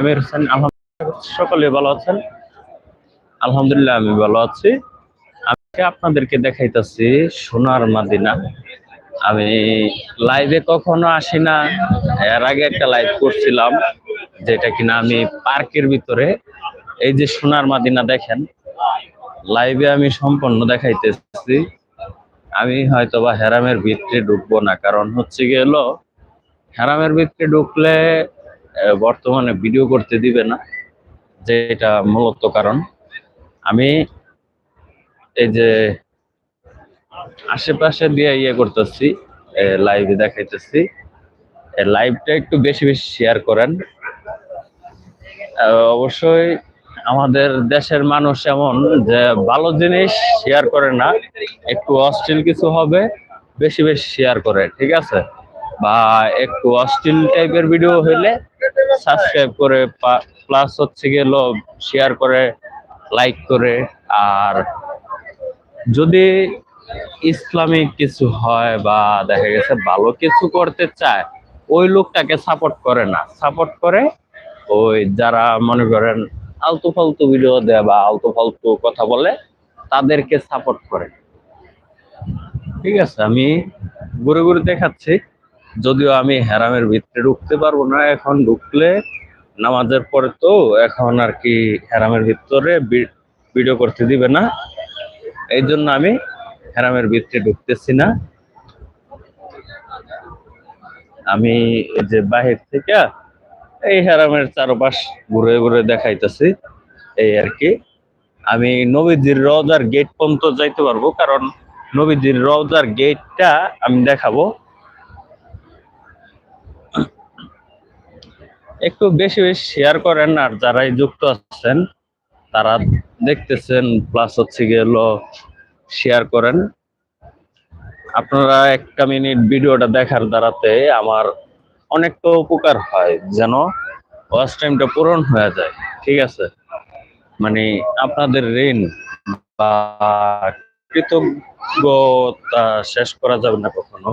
আমির হোসেন, আলহামদুলিল্লাহ, সকলে ভালো আছেন? আলহামদুলিল্লাহ, আমি ভালো আছি। আজকে আপনাদেরকে দেখাইতেছি সোনার মাদিনা। আমি লাইভে কখনো আসি না। এর আগে একটা লাইভ করছিলাম, যেটা কিনা আমি পার্কের ভিতরে, এই যে সোনার মাদিনা দেখেন লাইভে আমি সম্পূর্ণ দেখাইতেছি। আমি হয়তো বা হেরামের ভিতরে ঢুকবো না, কারণ হচ্ছে গেল হেরামের ভিতরে ঢুকলে বর্তমানে ভিডিও করতে দিবে না যে এটা মূলত কারণ। আমি এই যে আশেপাশে দিয়ে ইয়ে করতেছি লাইভে দেখাইতেছি। লাইভটা একটু বেশি বেশি শেয়ার করেন। অবশ্যই আমাদের দেশের মানুষ এমন যে ভালো জিনিস শেয়ার করে না, একটু অশ্লীল কিছু হবে, বেশি বেশি শেয়ার করে, ঠিক আছে? বা একটু অশ্লীল টাইপের ভিডিও হইলে সাবস্ক্রাইব করে প্লাস হচ্ছে গেল শেয়ার করে লাইক করে। আর যদি ইসলামিক কিছু হয় বা দেখা গেছে ভালো কিছু করতে চায়, ওই লোকটাকে সাপোর্ট করে না। সাপোর্ট করে ওই যারা মনে করেন আলতু ফালতু ভিডিও দেয় বা আলতু ফালতু কথা বলে, তাদেরকে সাপোর্ট করে। ঠিক আছে, আমি ঘুরে ঘুরে দেখাচ্ছি। যদিও আমি হেরামের ভিতরে ঢুকতে পারব না, এখন ঢুকলে নামাজের পরে তো এখন আর কি হেরামের ভিতরে ভিডিও করতে দিবে না। এই জন্য আমি হেরামের ভিতরে ঢুকতেছি না। আমি যে বাহির থেকে এই হেরামের চারপাশ ঘুরে ঘুরে দেখাইতেছি, এই আর কি। আমি নবীজির রওজার গেট পর্যন্ত যাইতে পারব, কারণ নবীজির রওজার গেটটা আমি দেখাবো। একটু বেশি বেশি শেয়ার করেন আর যারাই যুক্ত আছেন, তারা দেখতেছেন প্লাস হচ্ছে গেল শেয়ার করেন। আপনারা একটা মিনিট ভিডিওটা দেখার দ্বারাতে আমার অনেকটা উপকার হয়, যেন ওয়াচ টাইমটা পূরণ হয়ে যায়, ঠিক আছে? মানে আপনাদের ঋণ বা কৃতজ্ঞতা শেষ করা যাবে না কখনো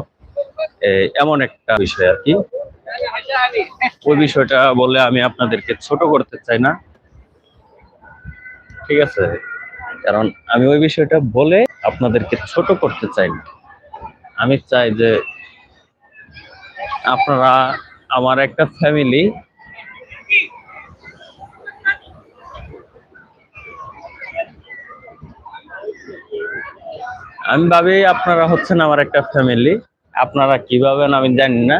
এমন একটা বিষয় আর কি। ওই বিষয়টা বলে আমি আপনাদেরকে ছোট করতে চাই না। ঠিক আছে? কারণ আমি ওই বিষয়টা বলে আপনাদেরকে ছোট করতে চাই না। আমি চাই যে আপনারা, আমার একটা ফ্যামিলি আমি ভাবি আপনারা হচ্ছেন আমার একটা ফ্যামিলি আপনারা কীভাবে আমি জানি না।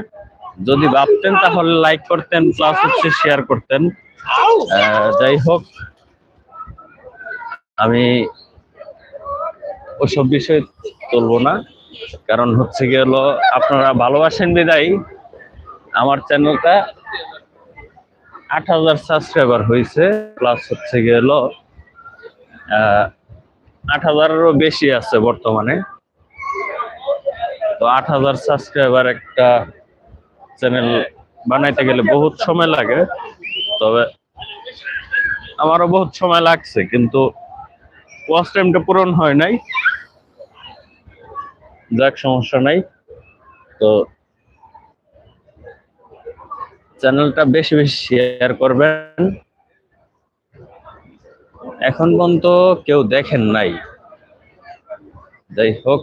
যদি ভাবতেন তাহলে লাইক করতেন প্লাস হচ্ছে শেয়ার করতেন। যাই হোক, আমি ওসব বিষয়ে তুলবো না, কারণ হচ্ছে গেল আপনারা ভালোবাসেন বিদায়। আমার চ্যানেলটা আট হাজার সাবস্ক্রাইবার হয়েছে প্লাস হচ্ছে গেল আট হাজারেরও বেশি আছে বর্তমানে। তো আট হাজার সাবস্ক্রাইবার একটা চ্যানেল বানাইতে গেলে বহুত সময় লাগে, তবে আমারও বহুত সময় লাগছে, কিন্তু ওয়াচ টাইমটা পূরণ হয় নাই। যাক, সমস্যা নাই। তো চ্যানেলটা বেশি বেশি শেয়ার করবেন। এখন পর্যন্ত কেউ দেখেন নাই। যাই হোক,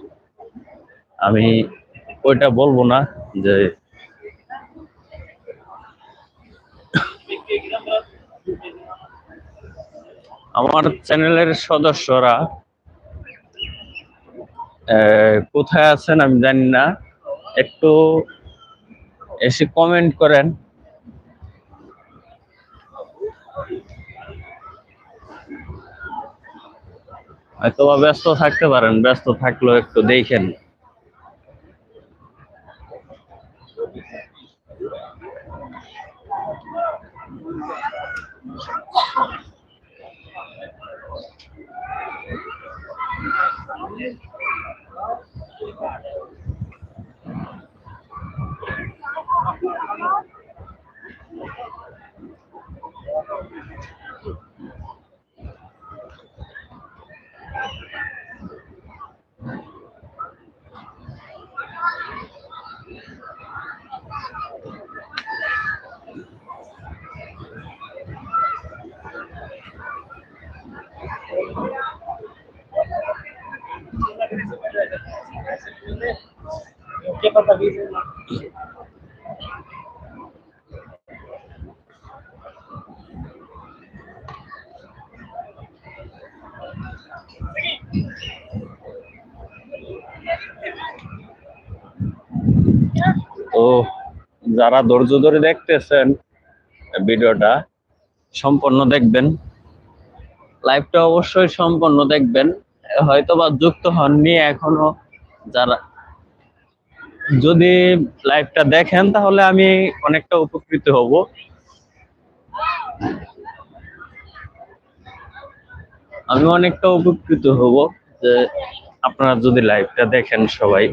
আমি ওইটা বলব না যে আমার চ্যানেলের সদস্যরা কোথায় আছেন আমি জানি না। একটু এসে কমেন্ট করেন। হয়তো ব্যস্ত থাকতে পারেন, ব্যস্ত থাকলেও একটু দেখেন। তো যারা ধৈর্য ধরে দেখতেছেন ভিডিওটা, সম্পূর্ণ দেখবেন। লাইভটা অবশ্যই সম্পূর্ণ দেখবেন। হয়তো বা যুক্ত হননি এখনও যারা। যদি লাইভটা দেখেন, তাহলে আমি অনেকটা উপকৃত হব। আমি অনেকটা উপকৃত হব যে আপনারা যদি লাইভটা দেখেন সবাই।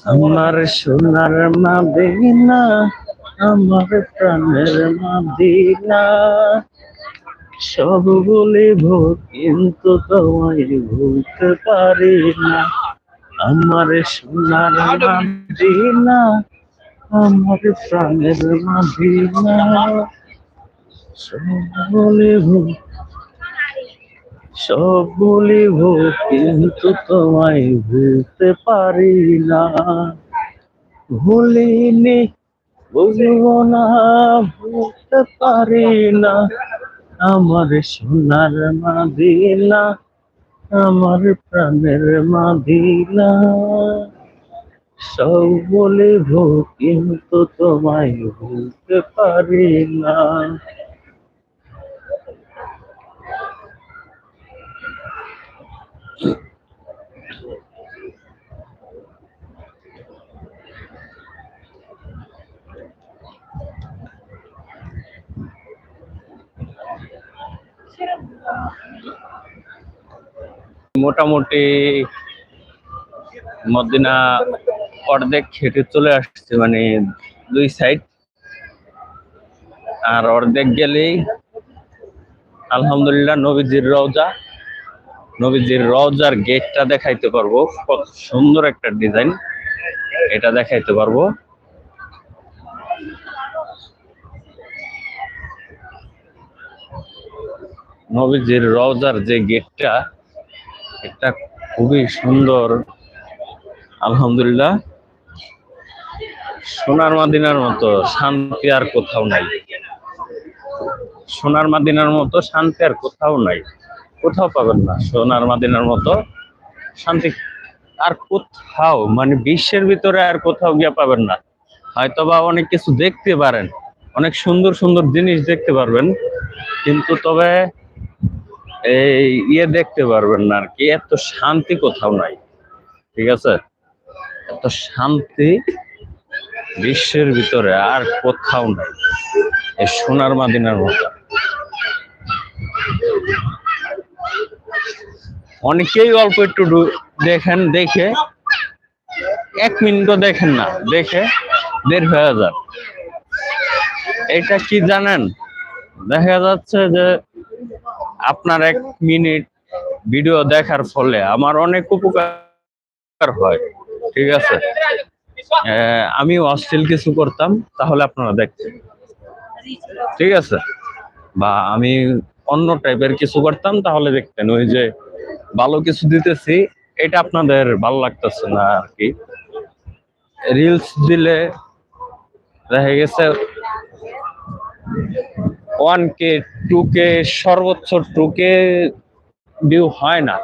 আমার সোনার মা মাদিনা, আমার প্রাণের মাদিনা। সব বলিব কিন্তু তোমায় ভুলতে পারি না। আমার সোনার মাদিনা, আমার প্রাণের মাদিনা। সব বলিব সব বলিব, কিন্তু তোমায় ভুলতে পারি না। ভুলিনি বুঝব না, ভুলতে পারি না। আমার সোনার মাদিনা, আমার প্রাণের মাদিনা। সব বলিব, কিন্তু তোমায় ভুলতে পারি না। মোটামুটি মদিনা অর্ধেক খেটে চলে আসছে মানে দুই সাইড আর অর্ধেক গেলেই আলহামদুলিল্লাহ নবীজির রওজা। নবীজির রওজার গেটটা দেখাইতে পারব। কত সুন্দর একটা ডিজাইন। এটা দেখাইতে পারব। নবীজির রজার যে গেটটা, এটা খুবই সুন্দর। আলহামদুলিল্লাহ। সোনার মাদিনার মতো শান্তি আর কোথাও নাই। সোনার মাদিনার মতো শান্তি আর কোথাও নাই। কোথাও পাবেন না, সোনার মাদিনার মতো শান্তি। আর কোথাও মানে বিশ্বের ভিতরে আর কোথাও গিয়ে পাবেন না। হয়তোবা অনেক কিছু দেখতে পারেন, অনেক সুন্দর সুন্দর জিনিস দেখতে পারবেন, কিন্তু তবে এই ইয়ে দেখতে পারবেন না আর কি, এত শান্তি কোথাও নাই, ঠিক আছে? এত শান্তি বিশ্বের ভিতরে আর কোথাও নাই, এই সোনার মাদিনার মতো। অনেকেই অল্প একটু দেখেন, দেখে। এক মিনিটও দেখেন না, দেখে দেড় হয়ে যান। এটা কি জানেন? দেখা যাচ্ছে যে আপনার এক মিনিট ভিডিও দেখার ফলে আমার অনেক উপকার হয়, ঠিক আছে? আমি অশ্লীল কিছু করতাম, তাহলে আপনারা দেখতেন। ঠিক আছে? বা আমি অন্য টাইপের কিছু করতাম, তাহলে দেখতেন। ওই যে ভালো কিছু দিতেছি, এটা আপনাদের ভালো লাগতেছে না আর কি। রিলস দিলে দেখা গেছে ওয়ান কে টু কে সর্বোচ্চ টু কে ভিউ হয় না।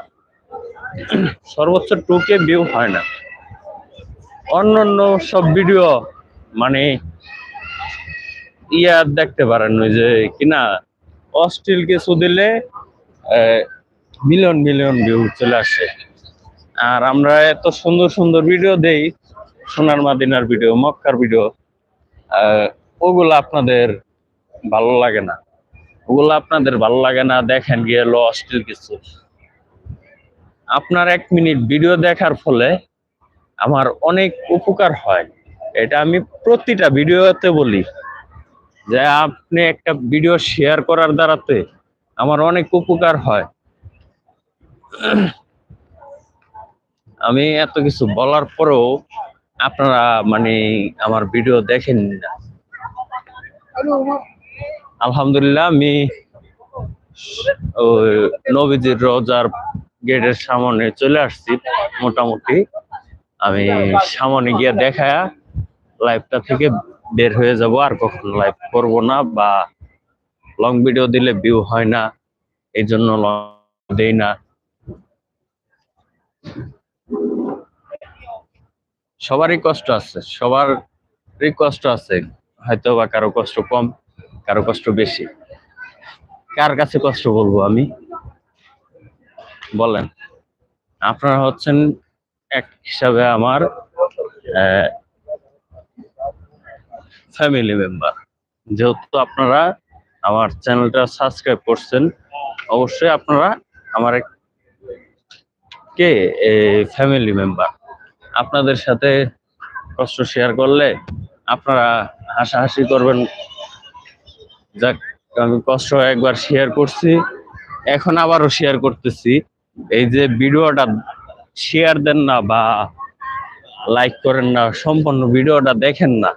সর্বোচ্চ টু কে ভিউ হয় না। অন্য অন্য সব ভিডিও মানে ইয়া দেখতে পারেন ওই যে কিনা অস্টিল কিছু দিলে মিলিয়ন মিলিয়ন ভিউ চলে আসে। আর আমরা এত সুন্দর সুন্দর ভিডিও দেই, সোনার মাদিনার ভিডিও, মক্কার ভিডিও ওগুলো আপনাদের ভালো লাগে না। ওগুলো আপনাদের ভালো লাগে না, দেখেন গিয়ে লো অশ্লীল কিছু। আপনার এক মিনিট ভিডিও দেখার ফলে আমার অনেক উপকার হয়। এটা আমি প্রতিটা ভিডিওতে বলি, যে আপনি একটা ভিডিও শেয়ার করার দ্বারাতে আমার অনেক উপকার হয়। আমি এত কিছু বলার পরেও আপনারা মানে আমার ভিডিও দেখেন না। আলহামদুলিল্লাহ, আমি ওই নবীজির রোজার গেটের সামনে চলে আসছি মোটামুটি। আমি সামনে গিয়ে দেখা, লাইভটা থেকে বের হয়ে যাব। আর কখনো লাইভ করব না বা লং ভিডিও দিলে ভিউ হয় না, এই জন্য লং দেই না। সবারই কষ্ট আছে, সবারই কষ্ট আছে হয়তো বা কারও কষ্ট কম, কারও কষ্ট বেশি। কার কাছে কষ্ট বলব আমি? বলেন। আপনারা হচ্ছেন এক হিসাবে আমার ফ্যামিলি মেম্বার যেহেতু আপনারা আমার চ্যানেলটা সাবস্ক্রাইব করছেন, অবশ্যই আপনারা আমার এক- কে ফ্যামিলি মেম্বার আপনাদের সাথে কষ্ট শেয়ার করলে আপনারা হাসাহাসি করবেন। যাক, আমি কষ্ট একবার শেয়ার করছি। এখন আবারও শেয়ার করতেছি। এই যে ভিডিওটা শেয়ার দেন না বা লাইক করেন না, সম্পূর্ণ ভিডিওটা দেখেন না।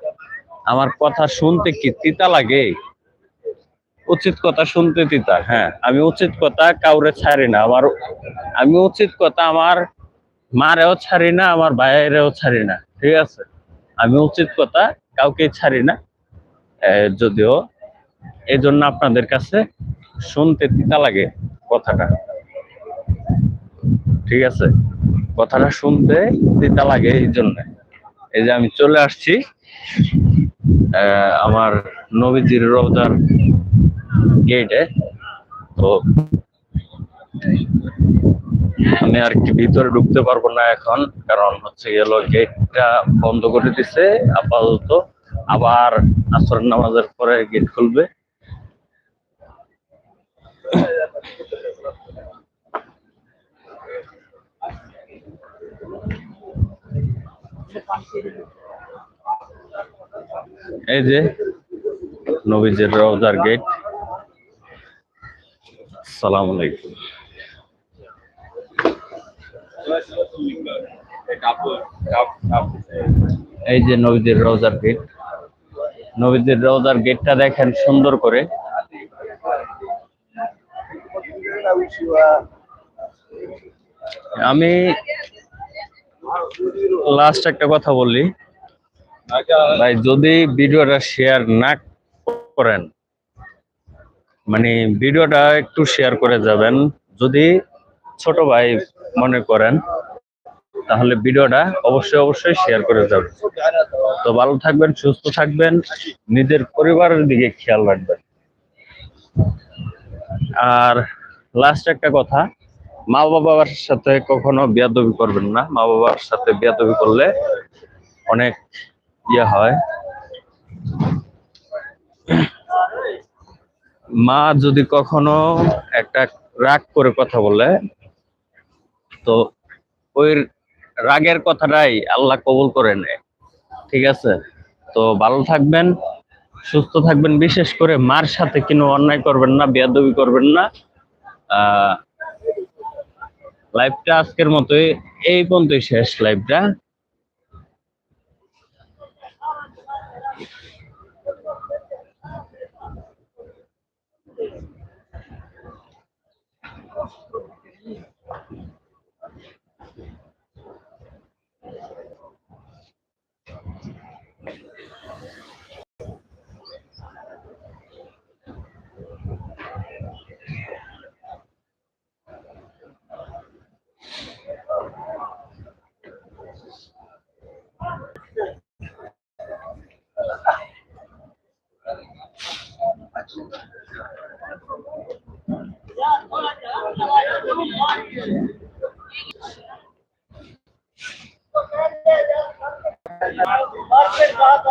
আমার কথা শুনতে কি তিতা লাগে? উচিত কথা শুনতে তিতা হ্যাঁ। আমি উচিত কথা কাউরে ছাড়ি না, আমার আমি উচিত কথা আমার মারেও ছাড়ি না, আমার ভাইয়েরও ছাড়ি না, ঠিক আছে? আমি উচিত কথা কাউকে ছাড়ি না। যদিও এই জন্য আপনাদের কাছে শুনতে তিতা লাগে কথাটা। ঠিক আছে? কথাটা শুনতে তিতা লাগে এই জন্য এই যে আমি চলে আসছি আমার নবীজির রোজার গেটে তো আমি আর কি ভিতরে ঢুকতে পারব না এখন, কারণ হচ্ছে গেল গেটটা বন্ধ করে দিছে, আপাতত। আবার আসর নামাজের পরে গেট খুলবে। এই যে নবীজের রওজার গেট সালাম আলাইকুম। এই যে নবীদের রোজার গেট, নবীদের রওজার গেটটা দেখেন সুন্দর করে। আমি লাস্ট একটা কথা বলি। ভাই, যদি ভিডিওটা শেয়ার না করেন মানে ভিডিওটা একটু শেয়ার করে যাবেন। যদি ছোট ভাই মনে করেন, তাহলে ভিডিওটা অবশ্যই অবশ্যই শেয়ার করে যাবেন। তো ভালো থাকবেন, সুস্থ থাকবেন, নিজের পরিবারের দিকে খেয়াল রাখবেন। আর লাস্ট একটা কথা মা বাবার সাথে কখনো বিয়াদবি করবেন না। মা বাবার সাথে বিয়াদবি করলে অনেক ইয়ে হয়। মা যদি কখনো একটা রাগ করে কথা বলে, তো ওই রাগের কথাটাই আল্লাহ কবুল করে নেয়। ঠিক আছে? তো ভালো থাকবেন, সুস্থ থাকবেন, বিশেষ করে মার সাথে কোনো অন্যায় করবেন না, বেয়াদবি করবেন না। লাইভটা আজকের মতোই, এই পর্যন্তই শেষ লাইভটা और फिर बात